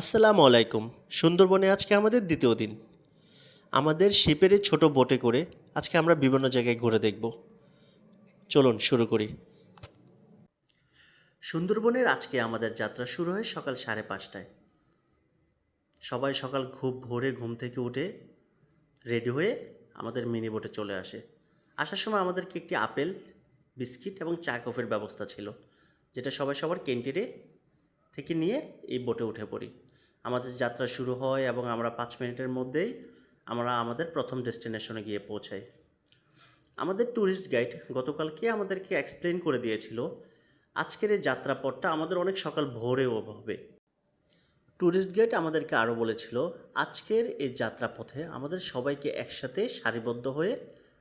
আসসালামু আলাইকুম। সুন্দরবনে আজকে আমাদের দ্বিতীয় দিন। আমাদের শিপের ছোট বোটে করে আজকে আমরা বিভিন্ন জায়গায় ঘুরে দেখব। চলুন, শুরু করি। সুন্দরবনের আজকে আমাদের যাত্রা শুরু হয় সকাল সাড়ে পাঁচটায়। সবাই সকাল খুব ভোরে ঘুম থেকে উঠে রেডি হয়ে আমাদের মিনি বোটে চলে আসে। আসার সময় আমাদেরকে একটি আপেল, বিস্কিট এবং চা কফির ব্যবস্থা ছিল, যেটা সবাই সবার ক্যান্টিনে থেকে নিয়ে এই বোটে উঠে পড়ি। আমাদের যাত্রা শুরু হয় এবং আমরা পাঁচ মিনিটের মধ্যেই আমরা আমাদের প্রথম ডেস্টিনেশনে গিয়ে পৌঁছাই। আমাদের ট্যুরিস্ট গাইড গতকালকে আমাদেরকে এক্সপ্লেন করে দিয়েছিল, আজকের এই যাত্রাপথটা আমাদের অনেক সকাল ভোরেও হবে। ট্যুরিস্ট গাইড আমাদেরকে আরও বলেছিল, আজকের এই যাত্রাপথে আমাদের সবাইকে একসাথে সারিবদ্ধ হয়ে,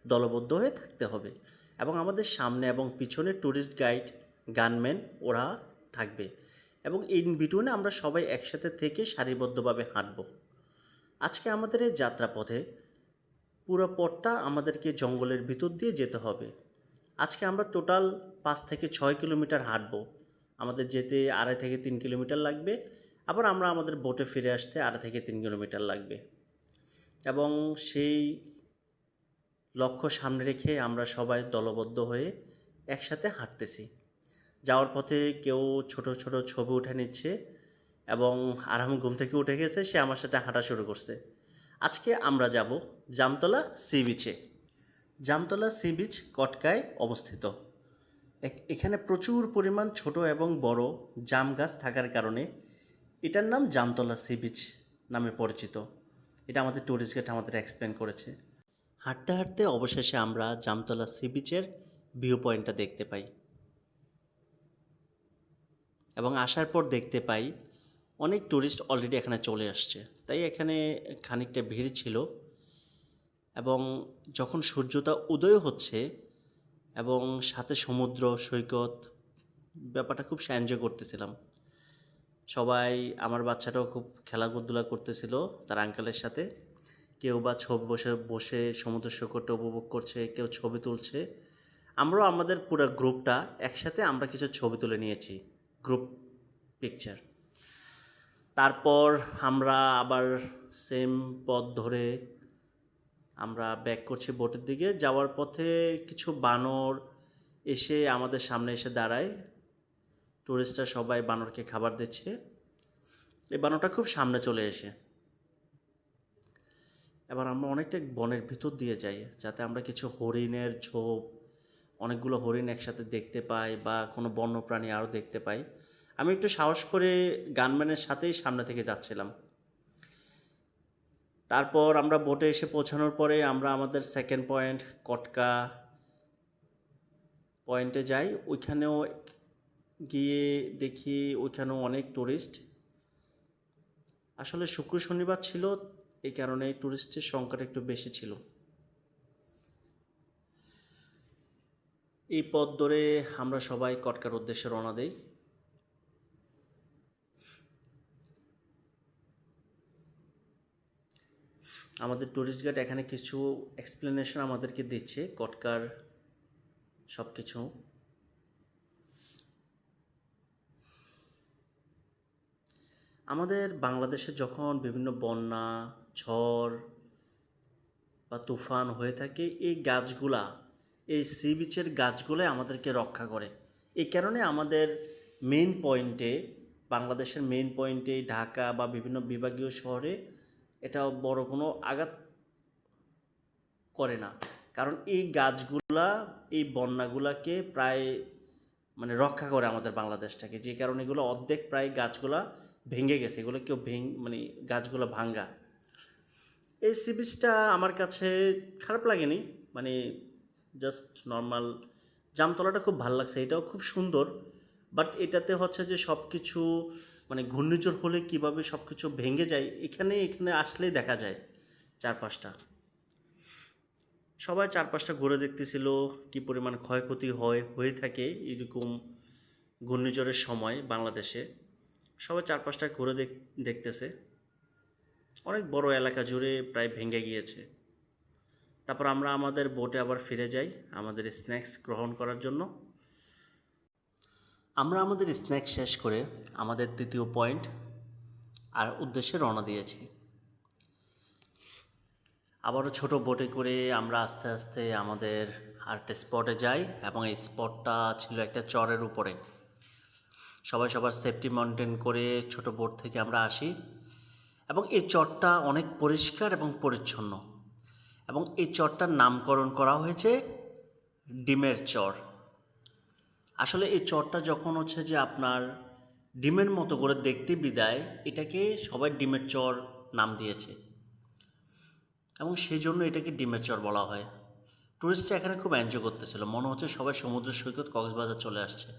দলবদ্ধ হয়ে থাকতে হবে এবং আমাদের সামনে এবং পিছনে ট্যুরিস্ট গাইড, গানম্যান ওরা থাকবে। এবং ইন বিটুইনে আমরা সবাই একসাথে থেকে সারিবদ্ধভাবে হাঁটব। আজকে আমাদের এই যাত্রাপথে পুরো পথটা আমাদেরকে জঙ্গলের ভিতর দিয়ে যেতে হবে। আজকে আমরা টোটাল পাঁচ থেকে ছয় কিলোমিটার হাঁটব। আমাদের যেতে আড়াই থেকে তিন কিলোমিটার লাগবে। আবার আমরা আমাদের বোটে ফিরে আসতে আড়াই থেকে তিন কিলোমিটার লাগবে। এবং সেই লক্ষ্য সামনে রেখে আমরা সবাই দলবদ্ধ হয়ে একসাথে হাঁটতেছি। যাওয়ার পথে কেউ ছোট ছোট ছবি উঠে নিচ্ছে এবং আরাম ঘুম থেকে উঠে গেছে, সে আমার সাথে হাঁটা শুরু করছে। আজকে আমরা যাব জামতলা সি বিচে জামতলা সি বিচ কটকায় অবস্থিত। এখানে প্রচুর পরিমাণ ছোট এবং বড় জাম গাছ থাকার কারণে এটার নাম জামতলা সি বিচ নামে পরিচিত। এটা আমাদের ট্যুরিস্ট গাইড আমাদের এক্সপ্লেন করেছে। হাঁটতে হাঁটতে অবশেষে আমরা জামতলা সি বিচের ভিউ পয়েন্টটা দেখতে পাই। এবং আসার পর দেখতে পাই অনেক ট্যুরিস্ট অলরেডি এখানে চলে আসছে। তাই এখানে খানিকটা ভিড় ছিল এবং যখন সূর্যটা উদয় হচ্ছে এবং সাথে সমুদ্র, সৈকত, ব্যাপারটা খুব এনজয় করতেছিলাম। সবাই, আমার বাচ্চাটাও খুব খেলাধুলা করতেছিল তার আঙ্কেলের সাথে। কেউ বা ছবি বসে বসে সমুদ্র, সৈকতটা উপভোগ করছে, কেউ ছবি তুলছে। আমরাও আমাদের পুরো গ্রুপটা একসাথে আমরা কিছু ছবি তুলে নিয়েছি। গ্রুপ পিকচার তারপর আমরা আবার সেম পথ ধরে আমরা ব্যাক করছি বোটের দিকে। যাওয়ার পথে কিছু বানর এসে আমাদের সামনে এসে দাঁড়ায়। টুরিস্টরা সবাই বানরকে খাবার দিচ্ছে। এই বানরটা খুব সামনে চলে এসে। এবার আমরা অনেকটা বনের ভিতর দিয়ে যাই, যাতে আমরা কিছু হরিণের ঝোপ অনেকগুলো হরিণ একসাথে দেখতে পাই বা কোনো বন্যপ্রাণী আরও দেখতে পাই। আমি একটু সাহস করে গানম্যানের সাথেই সামনে থেকে যাচ্ছিলাম। তারপর আমরা বোটে এসে পৌঁছানোর পরে আমরা আমাদের সেকেন্ড পয়েন্ট কটকা পয়েন্টে যাই। ওইখানেও গিয়ে দেখি ওইখানেও অনেক টুরিস্ট আসলে শুক্র শনিবার ছিল, এই কারণে টুরিস্টের সংখ্যাটা একটু বেশি ছিল। এই পথ ধরে আমরা সবাই কটকার উদ্দেশ্যে রওনা দেই। আমাদের ট্যুরিস্ট গাইড এখানে কিছু এক্সপ্লেনেশন আমাদেরকে দিচ্ছে, কটকার সব কিছু আমাদের বাংলাদেশে যখন বিভিন্ন বন্যা, ঝড় বা তুফান হয়ে থাকে, এই গাছগুলা এই সি বিচের গাছগুলোই আমাদেরকে রক্ষা করে। এই কারণে আমাদের মেন পয়েন্টে বাংলাদেশের মেন পয়েন্টে ঢাকা বা বিভিন্ন বিভাগীয় শহরে এটা বড় কোনো আঘাত করে না। কারণ এই গাছগুলা, এই বন্যাগুলাকে প্রায় মানে রক্ষা করে আমাদের বাংলাদেশটাকে। যে কারণে এগুলো অর্ধেক প্রায় গাছগুলা ভেঙে গেছে। এগুলো কেউ ভেঙ মানে গাছগুলো ভাঙ্গা। এই সি বিচটা আমার কাছে খারাপ লাগেনি। মানে জাস্ট নর্মাল জামতলাটা খুব ভালো লাগছে, এটাও খুব সুন্দর বাট এটাতে হচ্ছে যে সব কিছু মানে ঘূর্ণিঝড় হলে কীভাবে সব কিছু ভেঙে যায়, এখানে এখানে আসলেই দেখা যায় চারপাশটা। সবাই চারপাশটা ঘুরে দেখতেছিল, কি পরিমাণ ক্ষয়ক্ষতি হয়, হয়ে থাকে এরকম ঘূর্ণিঝড়ের সময় বাংলাদেশে। সবাই চারপাশটা ঘুরে দেখ, দেখতেছে। অনেক বড় এলাকা জুড়ে প্রায় ভেঙে গিয়েছে। তারপর আমরা আমাদের বোটে আবার ফিরে যাই আমাদের স্ন্যাক্স গ্রহণ করার জন্য। আমরা আমাদের স্ন্যাক্স শেষ করে আমাদের দ্বিতীয় পয়েন্ট আর উদ্দেশ্যে রওনা দিয়েছি। আবারও ছোট বোটে করে আমরা আস্তে আস্তে আমাদের আরেকটা স্পটে যাই এবং এই স্পটটা ছিল একটা চরের উপরে। সবাই সবার সেফটি মেনটেন করে ছোট বোট থেকে আমরা আসি এবং এই চরটা অনেক পরিষ্কার এবং পরিচ্ছন্ন। এবং এই চরটার নামকরণ করা হয়েছে ডিমের চর। আসলে এই চরটা যখন হচ্ছে যে আপনার ডিমের মতো করে দেখতে বিদায়, এটাকে সবাই ডিমের চর নাম দিয়েছে। এবং সেই জন্য এটাকে ডিমের চর বলা হয়। টুরিস্টরা এখানে খুব এনজয় করতেছিল। মনে হচ্ছে সবাই সমুদ্র সৈকত, কক্সবাজার চলে আসছে।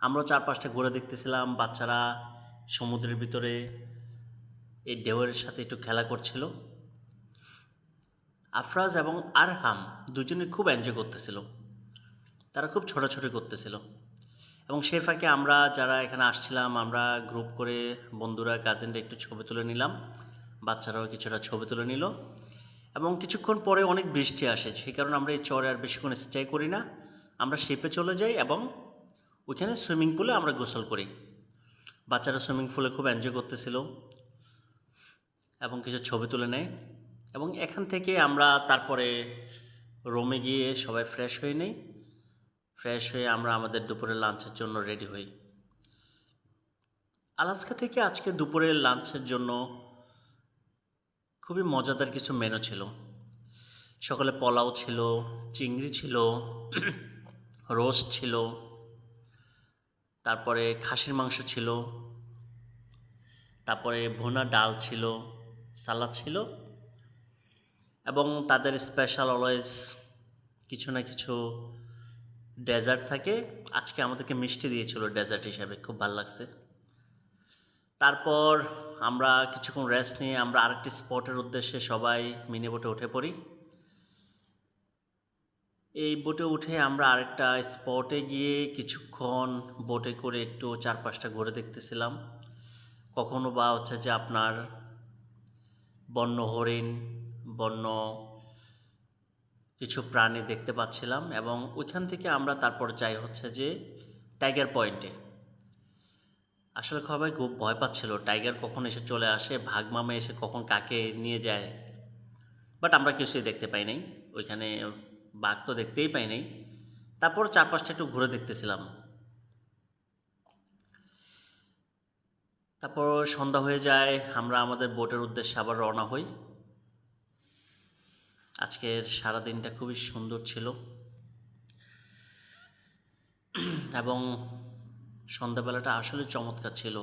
আমরাও চার পাঁচটা ঘুরে দেখতেছিলাম। বাচ্চারা সমুদ্রের ভিতরে এই ঢেউয়ের সাথে একটু খেলা করছিল। আফরাজ এবং আরহাম দুজনে খুব এনজয় করতেছিল। তারা খুব ছোটাছুটি করতেছিল। এবং সে ফাঁকে আমরা যারা এখানে আসছিলাম, আমরা গ্রুপ করে বন্ধুরা কাজিনরা একটু ছবি তুলে নিলাম। বাচ্চারাও কিছুটা ছবি তুলে নিল। এবং কিছুক্ষণ পরে অনেক বৃষ্টি আসে। সেই কারণে আমরা এই চরে আর বেশিক্ষণ স্টে করি না। আমরা শেপে চলে যাই এবং ওইখানে সুইমিং পুলে আমরা গোসল করি। বাচ্চারা সুইমিং পুলে খুব এনজয় করতেছিল এবং কিছু ছবি তুলে নেয়। এবং এখান থেকে আমরা তারপরে রোমে গিয়ে সবাই ফ্রেশ হয়ে নেই। ফ্রেশ হয়ে আমরা আমাদের দুপুরের লাঞ্চের জন্য রেডি হই। আলাস্কা থেকে আজকে দুপুরের লাঞ্চের জন্য খুবই মজাদার কিছু মেনু ছিল। সকালে পোলাও ছিল, চিংড়ি ছিল রোস্ট ছিল, তারপরে খাসির মাংস ছিল, তারপরে ভুনা ডাল ছিল, সালাদ ছিল এবং তাদের স্পেশাল অলওয়েজ কিছু না কিছু ডেজার্ট থাকে। আজকে আমাদেরকে মিষ্টি দিয়েছিল ডেজার্ট হিসাবে, খুব ভালো লাগছে। তারপর আমরা কিছুক্ষণ রেস্ট নিয়ে আমরা আরেকটি স্পটের উদ্দেশ্যে সবাই মিনি বোটে উঠে পড়ি। এই বোটে উঠে আমরা আরেকটা স্পটে গিয়ে কিছুক্ষণ বোটে করে একটু চারপাশটা ঘুরে দেখতেছিলাম। কখনো বা হচ্ছে যে আপনার বন্য হরিণ বন্য কিছু প্রাণী দেখতে পাচ্ছিলাম এবং ওইখান থেকে আমরা তারপর যাই হচ্ছে যে টাইগার পয়েন্টে। আসলে সবাই খুব ভয় পাচ্ছিল, টাইগার কখন এসে চলে আসে, ভাগ ভাগমামে এসে কখন কাকে নিয়ে যায়। বাট আমরা কিছুই দেখতে পাই নাই, ওইখানে বাঘ তো দেখতেই পাই নাই। তারপর চারপাশটা একটু ঘুরে দেখতেছিলাম। তারপর সন্ধ্যা হয়ে যায়, আমরা আমাদের বোটের উদ্দেশ্যে আবার রওনা হই। আজকের সারা দিনটা খুবই সুন্দর ছিল। এবং সন্ধ্যাবেলাটা আসলে চমৎকার ছিল।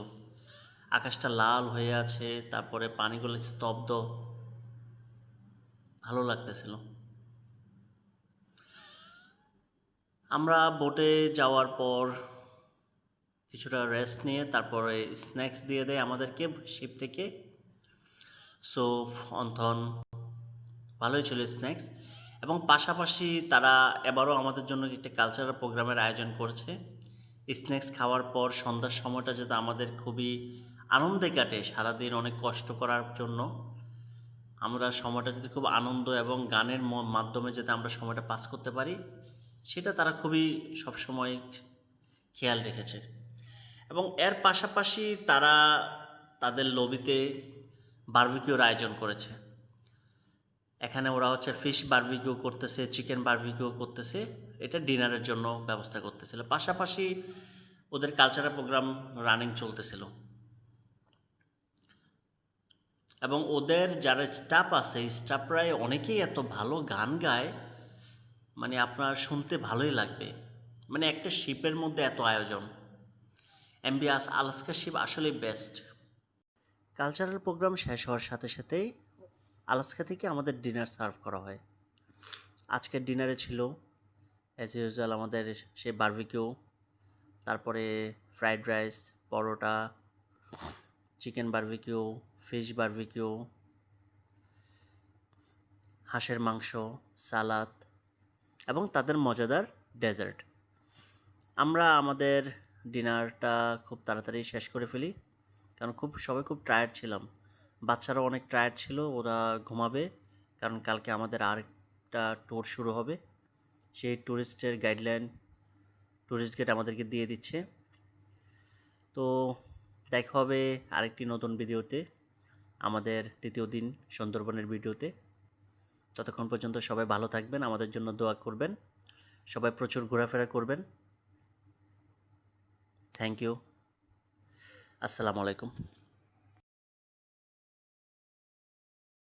আকাশটা লাল হয়ে আছে, তারপরে পানিগুলো স্তব্ধ। ভালো লাগতেছিল। আমরা বোটে যাওয়ার পর কিছুটা রেস্ট নিয়ে, তারপরে স্ন্যাক্স দিয়ে দেয় আমাদেরকে শিপ থেকে। সোপ অন্থন ভালোই ছিল স্ন্যাক্স এবং পাশাপাশি তারা এবারও আমাদের জন্য একটা কালচারাল প্রোগ্রামের আয়োজন করছে। স্ন্যাক্স খাওয়ার পর সন্ধ্যার সময়টা যাতে আমাদের খুবই আনন্দে কাটে সারাদিন অনেক কষ্ট করার জন্য। আমরা সময়টা যদি খুব আনন্দ এবং গানের মাধ্যমে যাতে আমরা সময়টা পাস করতে পারি, সেটা তারা খুবই সবসময় খেয়াল রেখেছে। এবং এর পাশাপাশি তারা তাদের লবিতে বারবিকিউর আয়োজন করেছে। এখানে ওরা হচ্ছে ফিশ বারবিকিউ করতেছে চিকেন বারবিকিউ করতেছে। এটা ডিনারের জন্য ব্যবস্থা করতেছিল। পাশাপাশি ওদের কালচারাল প্রোগ্রাম রানিং চলতেছিল। এবং ওদের যারা স্টাফ আছে স্টাফরাই অনেকেই এত ভালো গান গায় মানে আপনার শুনতে ভালোই লাগবে। মানে একটা শিপের মধ্যে এত আয়োজন। এমবিআস আলাস্কা শিপ আসলে বেস্ট কালচারাল প্রোগ্রাম শেষ হওয়ার সাথে সাথেই আলাস্কা থেকে আমাদের ডিনার সার্ভ করা হয়। আজকের ডিনারে ছিল অ্যাজ ইউজুয়াল আমাদের সে বার্বিকিউ তারপরে fried rice paratha chicken barbecue fish barbecue হাঁসের মাংস, সালাদ এবং তাদের মজাদার ডেজার্ট আমরা আমাদের ডিনারটা খুব তাড়াতাড়ি শেষ করে ফেলি, কারণ খুব, সবাই খুব টায়ার্ড ছিলাম। বাচ্চারাও অনেক টায়ার্ড ছিল, ওরা ঘুমাবে, কারণ কালকে আমাদের আরেকটা ট্যুর শুরু হবে। সেই ট্যুরিস্টের গাইডলাইন ট্যুরিস্ট গেট আমাদেরকে দিয়ে দিচ্ছে। তো দেখা হবে আরেকটি নতুন ভিডিওতে, আমাদের তৃতীয় দিন সুন্দরবনের ভিডিওতে। ততক্ষণ পর্যন্ত সবাই ভালো থাকবেন, আমাদের জন্য দোয়া করবেন। সবাই প্রচুর ঘোরাফেরা করবেন। থ্যাংক ইউ আসসালামু আলাইকুম।